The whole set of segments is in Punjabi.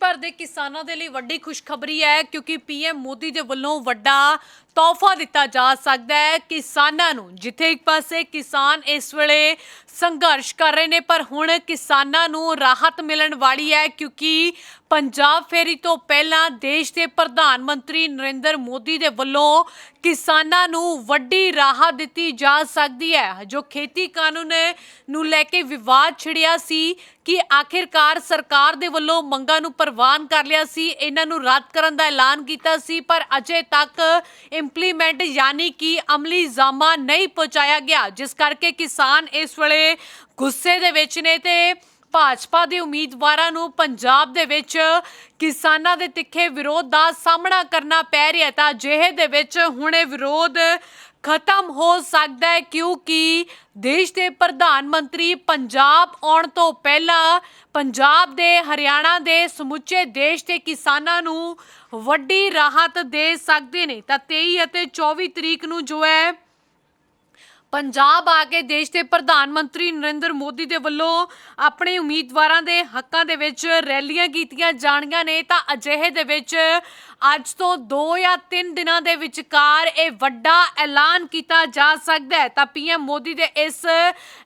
ਭਰ ਦੇ ਕਿਸਾਨਾਂ ਦੇ ਲਈ ਵੱਡੀ ਖੁਸ਼ਖਬਰੀ ਹੈ, ਕਿਉਂਕਿ ਪੀਐਮ ਮੋਦੀ ਦੇ ਵੱਲੋਂ ਵੱਡਾ ਤੋਹਫਾ ਦਿੱਤਾ ਜਾ ਸਕਦਾ ਹੈ। ਕਿਸਾਨਾਂ ਨੂੰ ਜਿੱਥੇ ਇੱਕ ਪਾਸੇ ਕਿਸਾਨ ਇਸ ਵੇਲੇ ਸੰਘਰਸ਼ ਕਰ ਰਹੇ ਨੇ, ਪਰ ਹੁਣ ਕਿਸਾਨਾਂ ਨੂੰ ਰਾਹਤ ਮਿਲਣ ਵਾਲੀ ਹੈ, ਕਿਉਂਕਿ ਪੰਜਾਬ ਫੇਰੀ ਤੋਂ ਪਹਿਲਾਂ ਦੇਸ਼ ਦੇ ਪ੍ਰਧਾਨ ਮੰਤਰੀ ਨਰਿੰਦਰ ਮੋਦੀ ਦੇ ਵੱਲੋਂ ਕਿਸਾਨਾਂ ਨੂੰ ਵੱਡੀ ਰਾਹਤ ਦਿੱਤੀ ਜਾ ਸਕਦੀ ਹੈ। ਜੋ ਖੇਤੀ ਕਾਨੂੰਨ ਨੂੰ ਲੈ ਕੇ ਵਿਵਾਦ ਛਿੜਿਆ ਸੀ ਕਿ ਆਖਿਰਕਾਰ ਸਰਕਾਰ ਦੇ ਵੱਲੋਂ ਮੰਗਾਂ ਨੂੰ ਪ੍ਰਵਾਨ ਕਰ ਲਿਆ ਸੀ। ਇਹਨਾਂ ਨੂੰ ਰੱਦ ਕਰਨ ਦਾ ਐਲਾਨ ਕੀਤਾ ਸੀ, ਪਰ ਅਜੇ ਤੱਕ ਇੰਪਲੀਮੈਂਟ ਯਾਨੀ ਕਿ ਅਮਲੀ ਜਾਮਾ ਨਹੀਂ ਪਹੁੰਚਾਇਆ ਗਿਆ, ਜਿਸ ਕਰਕੇ ਕਿਸਾਨ ਇਸ ਵੇਲੇ ਗੁੱਸੇ ਦੇ ਵਿੱਚ ਨੇ ਤੇ ਭਾਜਪਾ ਦੇ ਉਮੀਦਵਾਰਾਂ ਨੂੰ ਪੰਜਾਬ ਦੇ ਵਿੱਚ ਕਿਸਾਨਾਂ ਦੇ ਤਿੱਖੇ ਵਿਰੋਧ ਦਾ ਸਾਹਮਣਾ ਕਰਨਾ ਪੈ ਰਿਹਾ ਤਾਂ ਅਜਿਹੇ ਦੇ ਵਿੱਚ ਹੁਣ ਵਿਰੋਧ ਖਤਮ ਹੋ ਸਕਦਾ ਹੈ ਕਿਉਂਕਿ ਦੇਸ਼ ਦੇ ਪ੍ਰਧਾਨ ਮੰਤਰੀ ਪੰਜਾਬ ਆਉਣ ਤੋਂ ਪਹਿਲਾਂ ਪੰਜਾਬ ਦੇ ਹਰਿਆਣਾ ਦੇ ਸਮੁੱਚੇ ਦੇਸ਼ ਦੇ ਕਿਸਾਨਾਂ ਨੂੰ ਵੱਡੀ ਰਾਹਤ ਦੇ ਸਕਦੇ ਨੇ। ਤਾਂ 23 ਅਤੇ 24 ਤਰੀਕ ਨੂੰ ਜੋ ਹੈ ਪੰਜਾਬ ਆ ਕੇ ਦੇਸ਼ ਦੇ ਪ੍ਰਧਾਨ ਮੰਤਰੀ ਨਰਿੰਦਰ ਮੋਦੀ ਦੇ ਵੱਲੋਂ ਆਪਣੇ ਉਮੀਦਵਾਰਾਂ ਦੇ ਹੱਕਾਂ ਦੇ ਵਿੱਚ ਰੈਲੀਆਂ ਕੀਤੀਆਂ ਜਾਣੀਆਂ ਨੇ। ਤਾਂ ਅਜਿਹੇ ਦੇ ਵਿੱਚ ਅੱਜ ਤੋਂ 2 ਜਾਂ 3 ਦਿਨਾਂ ਦੇ ਵਿਚਕਾਰ ਇਹ ਵੱਡਾ ਐਲਾਨ ਕੀਤਾ ਜਾ ਸਕਦਾ ਹੈ। ਤਾਂ ਪੀਐਮ ਮੋਦੀ ਦੇ ਇਸ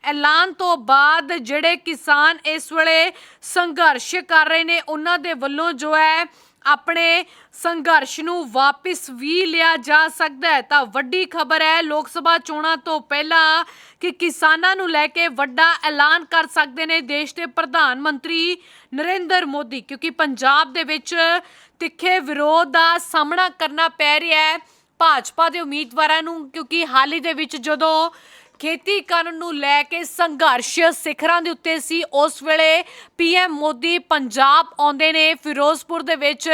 ਐਲਾਨ ਤੋਂ ਬਾਅਦ ਜਿਹੜੇ ਕਿਸਾਨ ਇਸ ਵੇਲੇ ਸੰਘਰਸ਼ ਕਰ ਰਹੇ ਨੇ, ਉਹਨਾਂ ਦੇ ਵੱਲੋਂ ਜੋ ਹੈ ਆਪਣੇ ਸੰਘਰਸ਼ ਨੂੰ ਵਾਪਿਸ ਵੀ ਲਿਆ ਜਾ ਸਕਦਾ ਹੈ। ਤਾਂ ਵੱਡੀ ਖਬਰ ਹੈ, ਲੋਕ ਸਭਾ ਚੋਣਾਂ ਤੋਂ ਪਹਿਲਾਂ ਕਿ ਕਿਸਾਨਾਂ ਨੂੰ ਲੈ ਕੇ ਵੱਡਾ ਐਲਾਨ ਕਰ ਸਕਦੇ ਨੇ ਦੇਸ਼ ਦੇ ਪ੍ਰਧਾਨ ਮੰਤਰੀ ਨਰਿੰਦਰ ਮੋਦੀ, ਕਿਉਂਕਿ ਪੰਜਾਬ ਦੇ ਵਿੱਚ ਤਿੱਖੇ ਵਿਰੋਧ ਦਾ ਸਾਹਮਣਾ ਕਰਨਾ ਪੈ ਰਿਹਾ ਹੈ। ਭਾਜਪਾ ਦੇ ਉਮੀਦਵਾਰਾਂ ਨੂੰ, ਕਿਉਂਕਿ ਹਾਲ ਹੀ ਦੇ ਵਿੱਚ ਜਦੋਂ ਖੇਤੀ ਕਾਨੂੰਨ ਨੂੰ ਲੈ ਕੇ ਸੰਘਰਸ਼ ਸਿਖਰਾਂ ਦੇ ਉੱਤੇ ਸੀ। ਉਸ ਵੇਲੇ ਪੀਐਮ ਮੋਦੀ ਪੰਜਾਬ ਆਉਂਦੇ ਨੇ, ਫਿਰੋਜ਼ਪੁਰ ਦੇ ਵਿੱਚ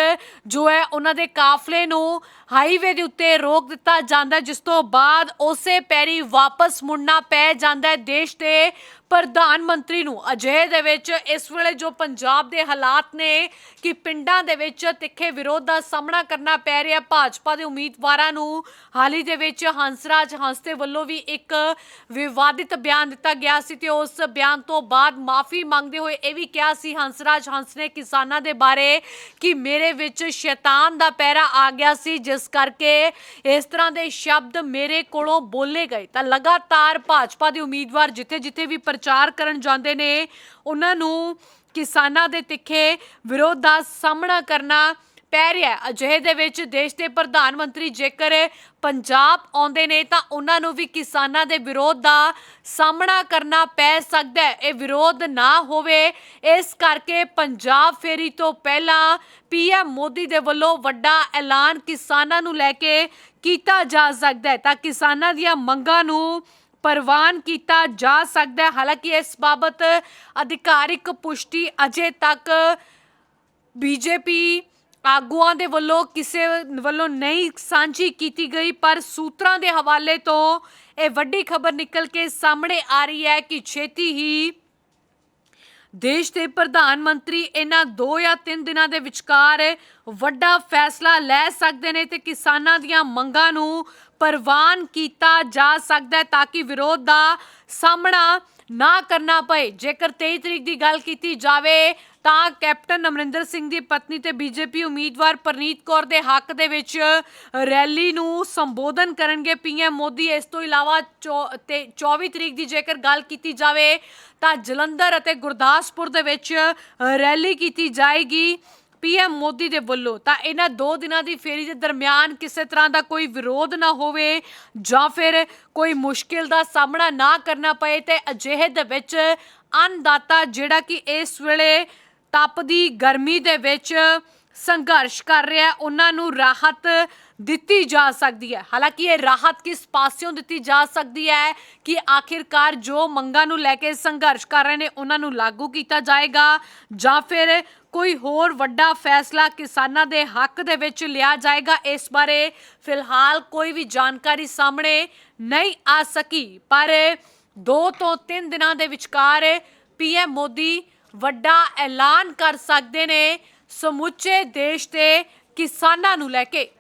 ਜੋ ਹੈ, ਉਹਨਾਂ ਦੇ ਕਾਫਲੇ ਨੂੰ ਹਾਈਵੇ ਦੇ ਉੱਤੇ ਰੋਕ ਦਿੱਤਾ ਜਾਂਦਾ ਜਿਸ ਤੋਂ ਬਾਅਦ ਉਸੇ ਪੈਰੀ ਵਾਪਸ ਮੁੜਨਾ ਪੈ ਜਾਂਦਾ ਹੈ। ਦੇਸ਼ ਦੇ ਪ੍ਰਧਾਨ ਮੰਤਰੀ ਨੂੰ ਅਜਿਹੇ ਦੇ ਵਿੱਚ ਇਸ ਵੇਲੇ ਜੋ ਪੰਜਾਬ ਦੇ ਹਾਲਾਤ ਨੇ ਕਿ ਪਿੰਡਾਂ ਦੇ ਵਿੱਚ ਤਿੱਖੇ ਵਿਰੋਧ ਦਾ ਸਾਹਮਣਾ ਕਰਨਾ ਪੈ ਰਿਹਾ, ਭਾਜਪਾ ਦੇ ਉਮੀਦਵਾਰਾਂ ਨੂੰ ਹਾਲ ਹੀ ਦੇ ਵਿੱਚ ਹੰਸਰਾਜ ਹੰਸ ਦੇ ਵੱਲੋਂ ਵੀ ਇੱਕ ਵਿਵਾਦਿਤ ਬਿਆਨ ਦਿੱਤਾ ਗਿਆ ਸੀ ਤੇ ਉਸ ਬਿਆਨ ਤੋਂ ਬਾਅਦ ਮਾਫੀ ਮੰਗਦੇ ਹੋਏ ਇਹ ਵੀ ਕਿਹਾ ਸੀ, ਹੰਸਰਾਜ ਹੰਸ ਨੇ ਕਿਸਾਨਾਂ ਦੇ ਬਾਰੇ ਕਿ ਮੇਰੇ ਵਿੱਚ ਸ਼ੈਤਾਨ ਦਾ ਪੈਰਾ ਆ ਗਿਆ ਸੀ, ਜਿਸ ਕਰਕੇ ਇਸ ਤਰ੍ਹਾਂ ਦੇ ਸ਼ਬਦ ਮੇਰੇ ਕੋਲੋਂ ਬੋਲੇ ਗਏ। ਤਾਂ ਲਗਾਤਾਰ ਭਾਜਪਾ ਦੇ ਉਮੀਦਵਾਰ ਜਿੱਥੇ-ਜਿੱਥੇ ਵੀ ਪ੍ਰਚਾਰ ਕਰਨ ਜਾਂਦੇ ਨੇ, ਉਹਨਾਂ ਨੂੰ ਕਿਸਾਨਾਂ ਦੇ ਤਿੱਖੇ ਵਿਰੋਧ ਦਾ ਸਾਹਮਣਾ ਕਰਨਾ ਪੈ ਰਿਹਾ ਹੈ। ਅਜਿਹੇ ਦੇ ਵਿੱਚ ਦੇਸ਼ ਦੇ ਪ੍ਰਧਾਨ ਮੰਤਰੀ ਜੇਕਰ ਪੰਜਾਬ ਆਉਂਦੇ ਨੇ ਤਾਂ ਉਹਨਾਂ ਨੂੰ ਵੀ ਕਿਸਾਨਾਂ ਦੇ ਵਿਰੋਧ ਦਾ ਸਾਹਮਣਾ ਕਰਨਾ ਪੈ ਸਕਦਾ ਹੈ। ਇਹ ਵਿਰੋਧ ਨਾ ਹੋਵੇ, ਇਸ ਕਰਕੇ ਪੰਜਾਬ ਫੇਰੀ ਤੋਂ ਪਹਿਲਾਂ ਪੀਐਮ ਮੋਦੀ ਦੇ ਵੱਲੋਂ ਵੱਡਾ ਐਲਾਨ ਕਿਸਾਨਾਂ ਨੂੰ ਲੈ ਕੇ ਕੀਤਾ ਜਾ ਸਕਦਾ ਹੈ। ਤਾਂ ਕਿਸਾਨਾਂ ਦੀਆਂ ਮੰਗਾਂ ਨੂੰ ਪ੍ਰਵਾਨ ਕੀਤਾ ਜਾ ਸਕਦਾ ਹੈ। ਹਾਲਾਂਕਿ ਇਸ ਬਾਬਤ ਅਧਿਕਾਰਿਕ ਪੁਸ਼ਟੀ ਅਜੇ ਤੱਕ ਬੀਜੇਪੀ ਆਗੂਆਂ ਦੇ ਵੱਲੋਂ ਕਿਸੇ ਵੱਲੋਂ ਨਹੀਂ ਸਾਂਝੀ ਕੀਤੀ ਗਈ, ਪਰ ਸੂਤਰਾਂ ਦੇ ਹਵਾਲੇ ਤੋਂ ਇਹ ਵੱਡੀ ਖਬਰ ਨਿਕਲ ਕੇ ਸਾਹਮਣੇ ਆ ਰਹੀ ਹੈ ਕਿ ਛੇਤੀ ਹੀ ਦੇਸ਼ ਦੇ ਪ੍ਰਧਾਨ ਮੰਤਰੀ ਇਹਨਾਂ 2 ਜਾਂ 3 ਦਿਨਾਂ ਦੇ ਵਿਚਕਾਰ ਵੱਡਾ ਫੈਸਲਾ ਲੈ ਸਕਦੇ ਨੇ ਤੇ ਕਿਸਾਨਾਂ ਦੀਆਂ ਮੰਗਾਂ ਨੂੰ ਪ੍ਰਵਾਨ ਕੀਤਾ ਜਾ ਸਕਦਾ ਹੈ ਤਾਂ ਕਿ ਵਿਰੋਧ ਦਾ ਸਾਹਮਣਾ ਨਾ ਕਰਨਾ ਪਏ। ਜੇਕਰ 23 ਤਰੀਕ ਦੀ ਗੱਲ ਕੀਤੀ ਜਾਵੇ ਤਾਂ ਕੈਪਟਨ ਅਮਰਿੰਦਰ ਸਿੰਘ ਦੀ ਪਤਨੀ ਤੇ ਬੀਜੇਪੀ ਉਮੀਦਵਾਰ ਪਰਨੀਤ ਕੌਰ ਦੇ ਹੱਕ ਦੇ ਵਿੱਚ ਰੈਲੀ ਨੂੰ ਸੰਬੋਧਨ ਕਰਨਗੇ ਪੀਐਮ ਮੋਦੀ। ਇਸ ਤੋਂ ਇਲਾਵਾ ਚੌ- ਤੇ 24 ਤਰੀਕ ਦੀ ਜੇਕਰ ਗੱਲ ਕੀਤੀ ਜਾਵੇ ਤਾਂ ਜਲੰਧਰ ਅਤੇ ਗੁਰਦਾਸਪੁਰ ਦੇ ਵਿੱਚ ਰੈਲੀ ਕੀਤੀ ਜਾਏਗੀ ਪੀਐਮ ਮੋਦੀ ਦੇ ਵੱਲੋਂ। ਤਾਂ ਇਹਨਾਂ ਦੋ ਦਿਨਾਂ ਦੀ ਫੇਰੀ ਦੇ ਦਰਮਿਆਨ ਕਿਸੇ ਤਰ੍ਹਾਂ ਦਾ ਕੋਈ ਵਿਰੋਧ ਨਾ ਹੋਵੇ ਜਾਂ ਫਿਰ ਕੋਈ ਮੁਸ਼ਕਿਲ ਦਾ ਸਾਹਮਣਾ ਨਾ ਕਰਨਾ ਪਏ ਤੇ ਅਜਿਹੇ ਦੇ ਵਿੱਚ ਅੰਨਦਾਤਾ ਜਿਹੜਾ ਕਿ ਇਸ ਵੇਲੇ ਤਪਦੀ ਗਰਮੀ ਦੇ ਵਿੱਚ ਸੰਘਰਸ਼ ਕਰ ਰਿਹਾ ਉਹਨਾਂ ਨੂੰ ਰਾਹਤ ਦਿੱਤੀ ਜਾ ਸਕਦੀ ਹੈ। ਹਾਲਾਂਕਿ ਇਹ ਰਾਹਤ ਕਿਸ ਪਾਸਿਓਂ ਦਿੱਤੀ ਜਾ ਸਕਦੀ ਹੈ ਕਿ ਆਖਿਰਕਾਰ ਜੋ ਮੰਗਾਂ ਨੂੰ ਲੈ ਕੇ ਸੰਘਰਸ਼ ਕਰ ਰਹੇ ਨੇ, ਉਹਨਾਂ ਨੂੰ ਲਾਗੂ ਕੀਤਾ ਜਾਏਗਾ ਜਾਂ ਫਿਰ ਕੋਈ ਹੋਰ ਵੱਡਾ ਫੈਸਲਾ ਕਿਸਾਨਾਂ ਦੇ ਹੱਕ ਦੇ ਵਿੱਚ ਲਿਆ ਜਾਏਗਾ। ਇਸ ਬਾਰੇ ਫਿਲਹਾਲ ਕੋਈ ਵੀ ਜਾਣਕਾਰੀ ਸਾਹਮਣੇ ਨਹੀਂ ਆ ਸਕੀ। ਪਰ 2 ਤੋਂ 3 ਦਿਨਾਂ ਦੇ ਵਿਚਕਾਰ ਪੀਐਮ ਮੋਦੀ ਵੱਡਾ ਐਲਾਨ ਕਰ ਸਕਦੇ ਨੇ ਸਮੁੱਚੇ ਦੇਸ਼ ਦੇ ਕਿਸਾਨਾਂ ਨੂੰ ਲੈ ਕੇ।